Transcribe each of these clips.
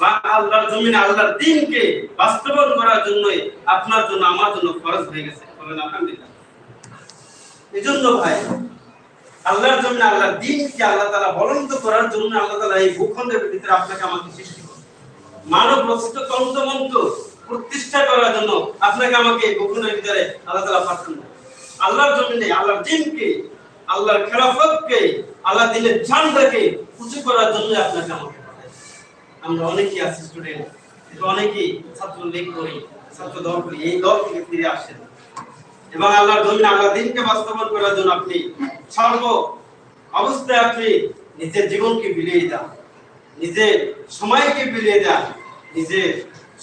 বা আল্লাহর জমিনে আল্লাহর দিনকে করার জন্যই আপনার জন্য, আমার জন্য হয়ে গেছে। ভাই, আল্লাহর আল্লাহর দিনকে আল্লাহ বলন্দ করার জন্য আল্লাহ এই ভূখণ্ডের ভিতরে আপনাকে আমাকে সৃষ্টি মানব রচিত তন্ত্রমন্ত্র প্রতিষ্ঠা করার জন্য আপনাকে আমাকে এই ভূখণ্ডের ভিতরে আল্লাহ তাআলা পাঠান। আল্লাহর জমিনে আল্লাহর দিনকে, আল্লাহর খেলাফতকে আল্লাহ দিনের ঝান্ডাকে উঁচু করার জন্য আপনাকে আমাকে আমরা অনেকেই আছি স্টুডেন্ট অনেকেই ছাত্র লীগ করি, ছাত্র দল করি, এই দল থেকে ফিরে আসেন এবং আল্লাহর জমিনে আল্লাহ দিনকে বাস্তবায়ন করার জন্য আপনি সর্ব অবস্থায় আপনি নিজের জীবনকে বিলিয়ে দেন, নিজের সময়কে বিলিয়ে দেন, নিজের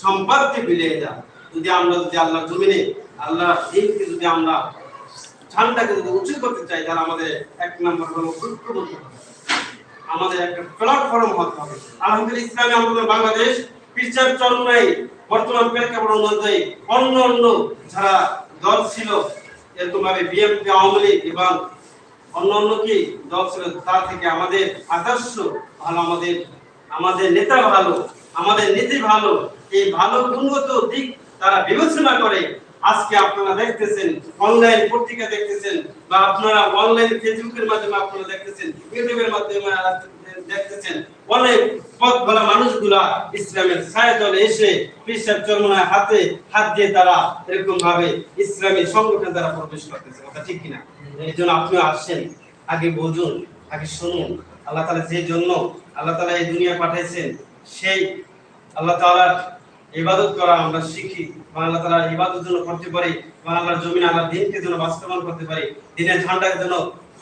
সম্পদকে বিলিয়ে দেন যদি আমরা যদি আল্লাহর জমিনে, আল্লাহর দিনকে যদি আমরা ঝান্ডাকে যদি উঁচু করতে চাই, তাহলে আমাদের এক নম্বর হলো হবে। আমাদের একটা প্ল্যাটফর্ম হতে হবে। আলহামদুলিল্লাহ, ইসলামী আন্দোলন বাংলাদেশ পিকচার চন্দ্রাই বর্তমান প্রেক্ষাপট অনুযায়ী অন্য অন্য যারা দল ছিল ভাবে বিএনপি, আওয়ামী লীগ এবং অন্য অন্য কি দল ছিল, তা থেকে আমাদের আদর্শ ভালো, আমাদের আমাদের নেতা ভালো, আমাদের নীতি ভালো, এই ভালো গুণগত দিক তারা বিবেচনা করে আজকে আপনারা দেখতেছেন অনলাইন পত্রিকা দেখতেছেন, বা আপনারা অনলাইন ফেসবুকের মাধ্যমে আপনারা দেখতেছেন, ইউটিউবের মাধ্যমে দেখতেছেন, অনেক পথ বলা মানুষগুলা ইসলামের ছায়া তলে এসে পিসার চরমনায় হাতে হাত দিয়ে তারা এরকম ভাবে ইসলামী সংগঠনে তারা প্রবেশ করতেছে, কথা ঠিক কিনা? এই জন্য আপনিও আসছেন আগে বুঝুন আগে শুনুন, আল্লাহ তাআলা যে জন্য, আল্লাহ তাআলা এই দুনিয়া পাঠাইছেন, সেই আল্লাহ তাআলার ইবাদত করা আমরা শিখি। বা আল্লাহ তাআলার ইবাদত যেন করতে পারি বা আল্লাহর জমিন আল্লাহর দিনকে যেন বাস্তবায়ন করতে পারি, দিনের ঝান্ডাকে যেন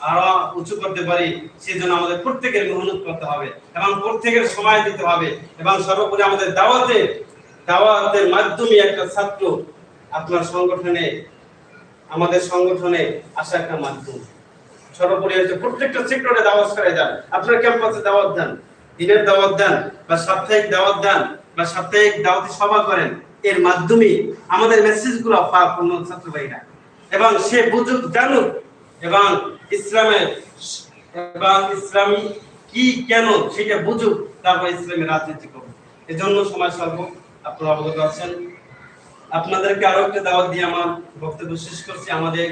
আরও উঁচু করতে পারি, সেই জন্য আমাদের প্রত্যেকের মেহনত করতে হবে এবং প্রত্যেকের সময় দিতে হবে এবং সর্বোপরি আমাদের দাওয়াতে দাওয়াতের মাধ্যমে একটা ছাত্র আপনার সংগঠনে, আমাদের সংগঠনে আসা একটা মাধ্যম। সর্বোপরি হচ্ছে প্রত্যেকটা সেক্টরে দাওয়াত করে দেন। আপনার ক্যাম্পাসে দাওয়াত দেন, দিনের দাওয়াত দেন বা সাপ্তাহিক দাওয়াত দেন বা সাপ্তাহিক দাওয়াতি সভা করেন, এর মাধ্যমে আমাদের মেসেজগুলো অন্য ছাত্র ভাইরা। এবং সে বুঝুক, জানুক এবং ইসলামের এবং ইসলামী কি কেন সেটা বুঝুক, তারপর ইসলামের রাজনীতি করুক। এজন্য সময় স্বল্প, আপনারা অবগত আছেন। আপনাদেরকে আরও একটা দাওয়াত দিয়ে আমার বক্তব্য শেষ করছি। আমাদের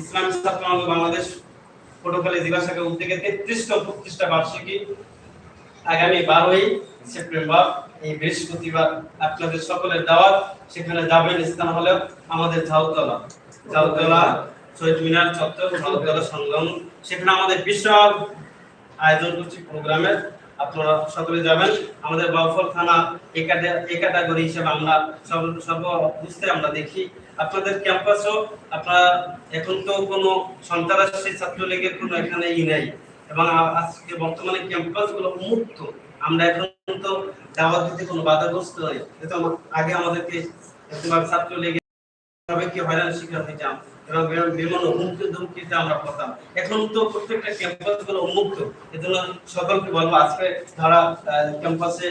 ইসলাম ছাত্র বাংলাদেশ পটুখালী জেলা শাখা উদ্যোগে তেত্রিশতম প্রতিষ্ঠা বার্ষিকী আগামী বারোই সেপ্টেম্বর, এই বৃহস্পতিবার আপনাদের সকলের দাওয়াত, সেখানে যাবেন স্থান আমাদের ঝাউতলা। ঝাউতলা, শহীদ মিনার চত্বর, ঝাউতলা সেখানে আমাদের বিশাল আয়োজন করছি প্রোগ্রামের আপনারা সকলে যাবেন। আমাদের থানা ক্যাটাগরি হিসেবে আমরা সর্ব- অবস্থায় আমরা দেখি। আপনাদের ক্যাম্পাসও, আপনারা এখন তো কোনো সন্ত্রাসী ছাত্রলীগের কোনো এখানে ই নেই। এবং আজকে বর্তমানে ক্যাম্পাসগুলো মুক্ত আমরা এখন তো দাওয়াত দিতে কোনো বাধাগ্রস্ত যেহেতু আগে আমাদেরকে এরকমভাবে ছাত্র লেগে কি হয়রান শিকার হইতাম এবং বিভিন্ন হুমকি ধুমকিতে আমরা পড়তাম। এখন তো প্রত্যেকটা ক্যাম্পাসগুলো উন্মুক্ত। এজন্য সকলকে বলব, আজকে যারা ক্যাম্পাসে